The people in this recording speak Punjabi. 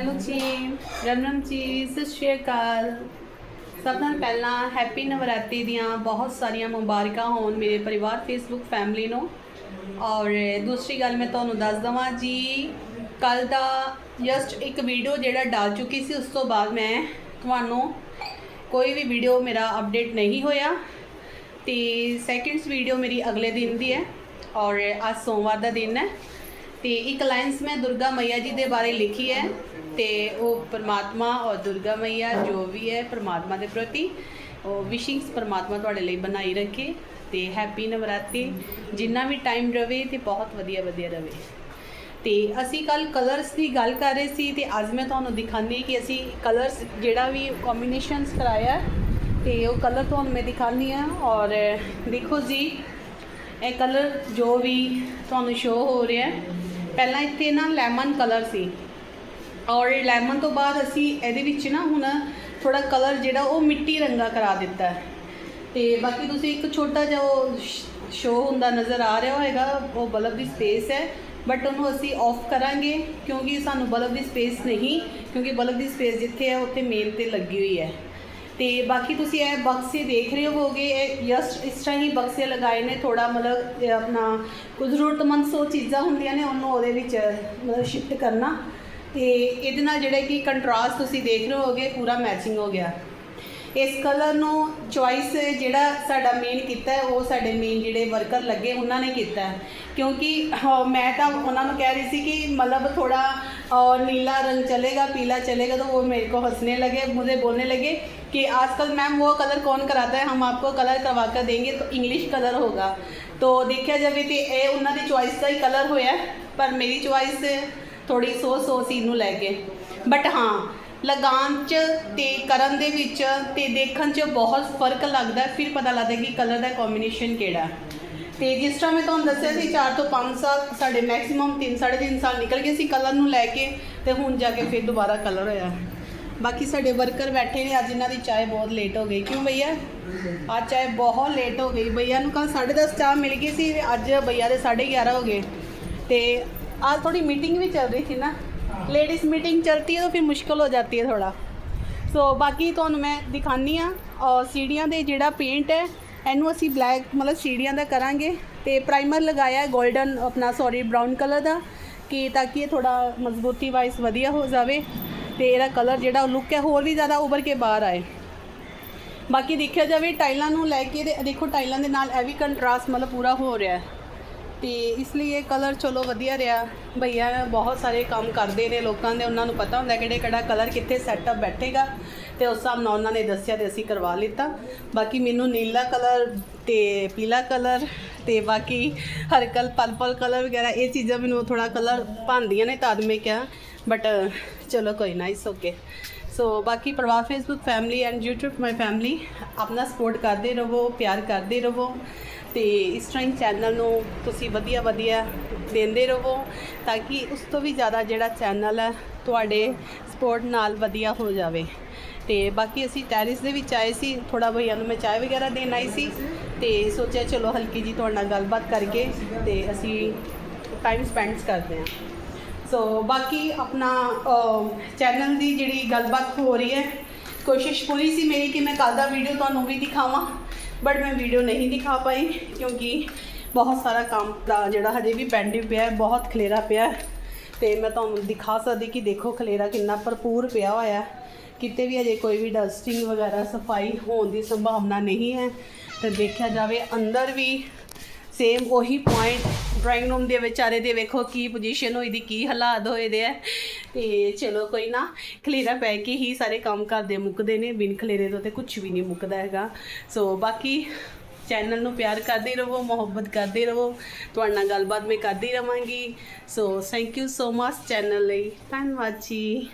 ਹੈਲੋ ਜੀ ਰਮ ਜੀ ਸਤਿ ਸ਼੍ਰੀ ਅਕਾਲ। ਸਭ ਤੋਂ ਪਹਿਲਾਂ ਹੈਪੀ ਨਵਰਾਤਰੀ ਦੀਆਂ ਬਹੁਤ ਸਾਰੀਆਂ ਮੁਬਾਰਕਾਂ ਹੋਣ ਮੇਰੇ ਪਰਿਵਾਰ ਫੇਸਬੁੱਕ ਫੈਮਿਲੀ ਨੂੰ। ਔਰ ਦੂਸਰੀ ਗੱਲ ਮੈਂ ਤੁਹਾਨੂੰ ਦੱਸ ਦਵਾਂ ਜੀ ਕੱਲ ਦਾ ਜਸਟ ਇੱਕ ਵੀਡੀਓ ਜਿਹੜਾ ਡਾਲ ਚੁੱਕੀ ਸੀ, ਉਸ ਤੋਂ ਬਾਅਦ ਮੈਂ ਤੁਹਾਨੂੰ ਕੋਈ ਵੀ ਵੀਡੀਓ ਮੇਰਾ ਅਪਡੇਟ ਨਹੀਂ ਹੋਇਆ। ਤੇ ਸੈਕਿੰਡਸ ਵੀਡੀਓ ਮੇਰੀ ਅਗਲੇ ਦਿਨ ਦੀ ਹੈ ਔਰ ਅੱਜ ਸੋਮਵਾਰ ਦਾ ਦਿਨ ਹੈ। ਤੇ ਇੱਕ ਲਾਈਨਸ ਮੈਂ ਦੁਰਗਾ ਮਈਆ ਜੀ ਦੇ ਬਾਰੇ ਲਿਖੀ ਹੈ ਤੇ ਉਹ ਪਰਮਾਤਮਾ ਔਰ ਦੁਰਗਾ ਮਈਆ ਜੋ ਵੀ ਹੈ ਪਰਮਾਤਮਾ ਦੇ ਪ੍ਰਤੀ ਉਹ ਵਿਸ਼ਿੰਗਸ ਪਰਮਾਤਮਾ ਤੁਹਾਡੇ ਲਈ ਬਣਾਈ ਰੱਖੇ ਤੇ ਹੈਪੀ ਨਵਰਾਤਰੀ। ਜਿੰਨਾ ਵੀ ਟਾਈਮ ਰਵੇ ਤੇ ਬਹੁਤ ਵਧੀਆ ਵਧੀਆ ਰਵੇ। ਤੇ ਅਸੀਂ ਕੱਲ ਕਲਰਸ ਦੀ ਗੱਲ ਕਰ ਰਹੇ ਸੀ ਤੇ ਅੱਜ ਮੈਂ ਤੁਹਾਨੂੰ ਦਿਖਾਉਂਦੀ ਕਿ ਅਸੀਂ ਕਲਰਸ ਜਿਹੜਾ ਵੀ ਕੰਬੀਨੇਸ਼ਨਸ ਕਰਾਇਆ ਹੈ, ਤੇ ਉਹ ਕਲਰ ਤੁਹਾਨੂੰ ਮੈਂ ਦਿਖਾਉਂਦੀ ਆ ਔਰ ਦੇਖੋ ਜੀ ਇਹ ਕਲਰ ਜੋ ਵੀ ਤੁਹਾਨੂੰ ਸ਼ੋ ਹੋ ਰਿਹਾ ਹੈ ਪਹਿਲਾਂ ਇੱਥੇ ਨਾ ਲੈਮਨ ਕਲਰ ਸੀ। ਔਰ ਲੈਮਨ ਤੋਂ ਬਾਅਦ ਅਸੀਂ ਇਹਦੇ ਵਿੱਚ ਨਾ ਹੁਣ ਥੋੜਾ ਕਲਰ ਜਿਹੜਾ ਉਹ ਮਿੱਟੀ ਰੰਗਾ ਕਰਾ ਦਿੱਤਾ ਹੈ। ਤੇ ਬਾਕੀ ਤੁਸੀਂ ਇੱਕ ਛੋਟਾ ਜਿਹਾ ਉਹ ਸ਼ੋ ਹੁੰਦਾ ਨਜ਼ਰ ਆ ਰਿਹਾ ਹੋਏਗਾ, ਉਹ ਬਲਬ ਦੀ ਸਪੇਸ ਹੈ। ਬਟ ਉਹਨੂੰ ਅਸੀਂ ਆਫ ਕਰਾਂਗੇ ਕਿਉਂਕਿ ਸਾਨੂੰ ਬਲਬ ਦੀ ਸਪੇਸ ਨਹੀਂ, ਕਿਉਂਕਿ ਬਲਬ ਦੀ ਸਪੇਸ ਜਿੱਥੇ ਹੈ, ਉੱਥੇ ਮੇਨ ਤੇ ਲੱਗੀ ਹੋਈ ਹੈ। ਤੇ ਬਾਕੀ ਤੁਸੀਂ ਇਹ ਬਕਸੇ ਦੇਖ ਰਹੇ ਹੋਗੇ ਇਹ ਜਸਟ ਇਸ ਤਰ੍ਹਾਂ ਹੀ ਬਕਸੇ ਲਗਾਏ ਨੇ ਥੋੜਾ ਮਤਲਬ ਆਪਣਾ ਕੁਝ ਜ਼ਰੂਰਤਮੰਦ ਸੋ ਚੀਜ਼ਾਂ ਹੁੰਦੀਆਂ ਨੇ, ਉਹਨੂੰ ਉਹਦੇ ਵਿੱਚ, ਮਤਲਬ ਸ਼ਿਫਟ ਕਰਨਾ ਤੇ ਇਹਦੇ ਨਾਲ ਜਿਹੜਾ ਕਿ ਕੰਟਰਾਸਟ ਤੁਸੀਂ ਦੇਖ ਰਹੇ ਹੋਗੇ ਪੂਰਾ ਮੈਚਿੰਗ ਹੋ ਗਿਆ। ਇਸ ਕਲਰ ਨੂੰ ਚੁਆਇਸ ਜਿਹੜਾ ਸਾਡਾ ਮੇਨ ਕੀਤਾ ਹੈ, ਉਹ ਸਾਡੇ ਮੇਨ ਜਿਹੜੇ ਵਰਕਰ ਲੱਗੇ, ਉਹਨਾਂ ਨੇ ਕੀਤਾ ਹੈ। ਕਿਉਂਕਿ ਮੈਂ ਤਾਂ ਉਹਨਾਂ ਨੂੰ ਕਹਿ ਰਹੀ ਸੀ ਕਿ ਮਤਲਬ ਥੋੜਾ ਨੀਲਾ ਰੰਗ ਚਲੇਗਾ, ਪੀਲਾ ਚਲੇਗਾ, ਤਾਂ ਉਹ ਮੇਰੇ को ਹੱਸਨੇ लगे मुझे बोलने लगे ਕਿ आजकल मैम वो कलर कौन कराता है हम आपको कलर करवा कर देंगे तो ਇੰਗਲਿਸ਼ ਕਲਰ होगा तो ਦੇਖਿਆ ਜਾਵੇ ਤੇ ਇਹ ਉਹਨਾਂ ਦੀ ਚੁਆਇਸ ਦਾ ਹੀ ਕਲਰ ਹੋਇਆ ਪਰ ਮੇਰੀ ਚੁਆਇਸ ਥੋੜੀ ਸੋ ਸੀ ਨੂੰ ਲੈ ਕੇ। ਬਟ ਹਾਂ ਲਗਾਉਣ 'ਚ ਤੇ ਕਰਨ ਦੇ ਵਿੱਚ ਤੇ ਦੇਖਣ 'ਚ ਬਹੁਤ ਫ਼ਰਕ ਲੱਗਦਾ ਫਿਰ ਪਤਾ ਲੱਗਦਾ ਕਿ ਕਲਰ ਦਾ ਕੰਬੀਨੇਸ਼ਨ ਕਿਹੜਾ ਤੇ ਜਿਸ ਤਰ੍ਹਾਂ ਮੈਂ ਤੁਹਾਨੂੰ ਦੱਸਿਆ ਸੀ 4 ਤੋਂ 5 ਸਾਲ ਸਾਡੇ ਮੈਕਸਿਮਮ 3 3.5 ਸਾਲ ਨਿਕਲ ਗਏ ਸੀ ਕਲਰ ਨੂੰ ਲੈ ਕੇ ਤੇ ਹੁਣ ਜਾ ਕੇ ਫਿਰ ਦੁਬਾਰਾ ਕਲਰ ਹੋਇਆ ਬਾਕੀ ਸਾਡੇ ਵਰਕਰ ਬੈਠੇ ਨੇ, ਅੱਜ ਇਹਨਾਂ ਦੀ ਚਾਹ ਬਹੁਤ ਲੇਟ ਹੋ ਗਈ। ਕਿਉਂ ਭਈਆ? ਅੱਜ ਚਾਹ ਬਹੁਤ ਲੇਟ ਹੋ ਗਈ। ਭਈਆ ਨੂੰ ਕੱਲ 10:30 ਚਾਹ ਮਿਲ ਗਈ ਸੀ ਅੱਜ ਭਈਆ ਦੇ 11:30 ਹੋ ਗਏ। ਤੇ ਅੱਜ ਥੋੜੀ ਮੀਟਿੰਗ ਵੀ ਚੱਲ ਰਹੀ ਸੀ ਨਾ। ਲੇਡੀਜ਼ ਮੀਟਿੰਗ चलती ਹੈ ਤਾਂ ਫਿਰ ਮੁਸ਼ਕਲ ਹੋ ਜਾਂਦੀ ਹੈ थोड़ा ਸੋ ਬਾਕੀ ਤੁਹਾਨੂੰ ਮੈਂ ਦਿਖਾਨੀ ਆ ਔਰ ਸੀੜੀਆਂ ਦੇ ਜਿਹੜਾ ਪੇਂਟ ਹੈ, ਇਹਨੂੰ ਅਸੀਂ ਬਲੈਕ ਮਤਲਬ ਸੀੜੀਆਂ ਦਾ ਕਰਾਂਗੇ ਤੇ ਪ੍ਰਾਈਮਰ ਲਗਾਇਆ ਹੈ 골ਡਨ ਆਪਣਾ ਸੌਰੀ ਬ੍ਰਾਊਨ ਕਲਰ ਦਾ ਕਿ ਤਾਂ ਕਿ ਇਹ ਥੋੜਾ ਮਜ਼ਬੂਤੀ ਵਾਈਸ ਵਧੀਆ ਹੋ ਜਾਵੇ ਤੇ ਇਹਦਾ ਕਲਰ ਜਿਹੜਾ ਲੁੱਕ ਹੈ ਹੋਰ ਵੀ ਜ਼ਿਆਦਾ ਉੱਭਰ ਕੇ ਬਾਹਰ ਆਏ। ਬਾਕੀ ਦੇਖਿਆ ਜਾਵੇ ਟਾਈਲਾਂ ਨੂੰ ਲੈ ਕੇ ਦੇਖੋ ਟਾਈਲਾਂ ਦੇ ਨਾਲ ਇਹ ਵੀ ਕੰਟਰਾਸਟ ਮਤਲਬ ਪੂਰਾ ਹੋ ਰਿਹਾ ਹੈ। ਤੇ ਇਸ ਲਈ ਇਹ ਕਲਰ ਚਲੋ ਵਧੀਆ ਰਿਹਾ। ਭਈਆ ਬਹੁਤ ਸਾਰੇ ਕੰਮ ਕਰਦੇ ਨੇ ਲੋਕਾਂ ਦੇ, ਉਹਨਾਂ ਨੂੰ ਪਤਾ ਹੁੰਦਾ ਕਿਹੜੇ ਕਿਹੜਾ ਕਲਰ ਕਿੱਥੇ ਸੈਟਅਪ ਬੈਠੇਗਾ ਤੇ ਉਸ ਹਿਸਾਬ ਨਾਲ ਉਹਨਾਂ ਨੇ ਦੱਸਿਆ ਤੇ ਅਸੀਂ ਕਰਵਾ ਲਿੱਤਾ। ਬਾਕੀ ਮੈਨੂੰ ਨੀਲਾ ਕਲਰ ਤੇ ਪੀਲਾ ਕਲਰ ਤੇ ਬਾਕੀ ਹਰਕਲ ਪਰਪਲ ਕਲਰ ਵਗੈਰਾ ਇਹ ਚੀਜ਼ਾਂ ਮੈਨੂੰ ਥੋੜਾ ਕਲਰ ਭਾਂਦੀਆਂ ਨੇ, ਤਾਂ ਮੈਂ ਕਿਹਾ ਬਟ ਚਲੋ ਕੋਈ ਨਾ ਇਸ ਓਕੇ ਸੋ ਬਾਕੀ ਪਰਿਵਾਰ Facebook family and YouTube my family ਆਪਣਾ ਸਪੋਰਟ ਕਰਦੇ ਰਹੋ, ਪਿਆਰ ਕਰਦੇ ਰਹੋ। ਤੇ ਇਸ ਤਰ੍ਹਾਂ ਹੀ ਚੈਨਲ ਨੂੰ ਤੁਸੀਂ ਵਧੀਆ ਵਧੀਆ ਦਿੰਦੇ ਰਹੋ ਤਾਂ ਕਿ ਉਸ ਤੋਂ ਵੀ ਜ਼ਿਆਦਾ ਜਿਹੜਾ ਚੈਨਲ ਹੈ ਤੁਹਾਡੇ ਸਪੋਰਟ ਨਾਲ ਵਧੀਆ ਹੋ ਜਾਵੇ। ਤੇ ਬਾਕੀ ਅਸੀਂ ਟੈਰਿਸ ਦੇ ਵਿੱਚ ਆਏ ਸੀ ਥੋੜਾ ਭਈਆ ਨੂੰ ਮੈਂ ਚਾय ਵਗੈਰਾ ਦੇਣ ਆਈ ਸੀ ਤੇ ਸੋਚਿਆ ਚਲੋ ਹਲਕੀ ਜੀ ਤੁਹਾਡੇ ਨਾਲ ਗੱਲਬਾਤ ਕਰਕੇ ਤੇ ਅਸੀਂ ਟਾਈਮ ਸਪੈਂਡ ਕਰਦੇ ਹਾਂ। ਸੋ ਬਾਕੀ ਆਪਣਾ ਚੈਨਲ ਦੀ ਜਿਹੜੀ ਗੱਲਬਾਤ ਹੋ ਰਹੀ ਹੈ, ਕੋਸ਼ਿਸ਼ ਪੂਰੀ ਸੀ ਮੇਰੀ ਕਿ ਮੈਂ ਕੱਲ ਦਾ ਵੀਡੀਓ ਤੁਹਾਨੂੰ ਵੀ ਦਿਖਾਵਾਂ। ਬਟ ਮੈਂ ਵੀਡੀਓ ਨਹੀਂ ਦਿਖਾ ਪਾਈ ਕਿਉਂਕਿ ਬਹੁਤ ਸਾਰਾ ਕੰਮ ਦਾ ਜਿਹੜਾ ਹਜੇ ਵੀ ਪੈਂਡਿੰਗ ਪਿਆ ਹੈ, ਬਹੁਤ ਖਲੇਰਾ ਪਿਆ ਹੈ। ਤੇ ਮੈਂ ਤੁਹਾਨੂੰ ਦਿਖਾ ਸਕਦੀ ਕਿ ਦੇਖੋ ਖਲੇਰਾ ਕਿੰਨਾ ਭਰਪੂਰ ਪਿਆ ਹੋਇਆ ਕਿਤੇ ਵੀ ਅਜੇ ਕੋਈ ਵੀ ਡਸਟਿੰਗ ਵਗੈਰਾ ਸਫ਼ਾਈ ਹੋਣ ਦੀ ਸੰਭਾਵਨਾ ਨਹੀਂ ਹੈ। ਤੇ ਦੇਖਿਆ ਜਾਵੇ ਅੰਦਰ ਵੀ ਸੇਮ ਉਹੀ ਪੁਆਇੰਟ ਡਰਾਇੰਗ ਰੂਮ ਦੇ ਵਿਚਾਰੇ ਦੇ ਵੇਖੋ ਕੀ ਪੋਜੀਸ਼ਨ ਹੋਈ ਦੀ, ਕੀ ਹਾਲਾਤ ਹੋਏ ਦੇ ਆ। ਤੇ ਚਲੋ ਕੋਈ ਨਾ, ਖਲੇਰਾ ਪੈ ਕੇ ਹੀ ਸਾਰੇ ਕੰਮ ਕਰਦੇ ਮੁੱਕਦੇ ਨੇ, ਬਿਨ ਖਲੇਰੇ ਤੋਂ ਤੇ ਕੁਝ ਵੀ ਨਹੀਂ ਮੁੱਕਦਾ ਹੈਗਾ। ਸੋ ਬਾਕੀ ਚੈਨਲ ਨੂੰ ਪਿਆਰ ਕਰਦੇ ਰਹੋ, ਮੁਹੱਬਤ ਕਰਦੇ ਰਹੋ। ਤੁਹਾਡੇ ਨਾਲ ਗੱਲਬਾਤ ਮੈਂ ਕਰਦੀ ਰਵਾਂਗੀ। So thank you so much channel ਲਈ। ਧੰਨਵਾਦ ਜੀ।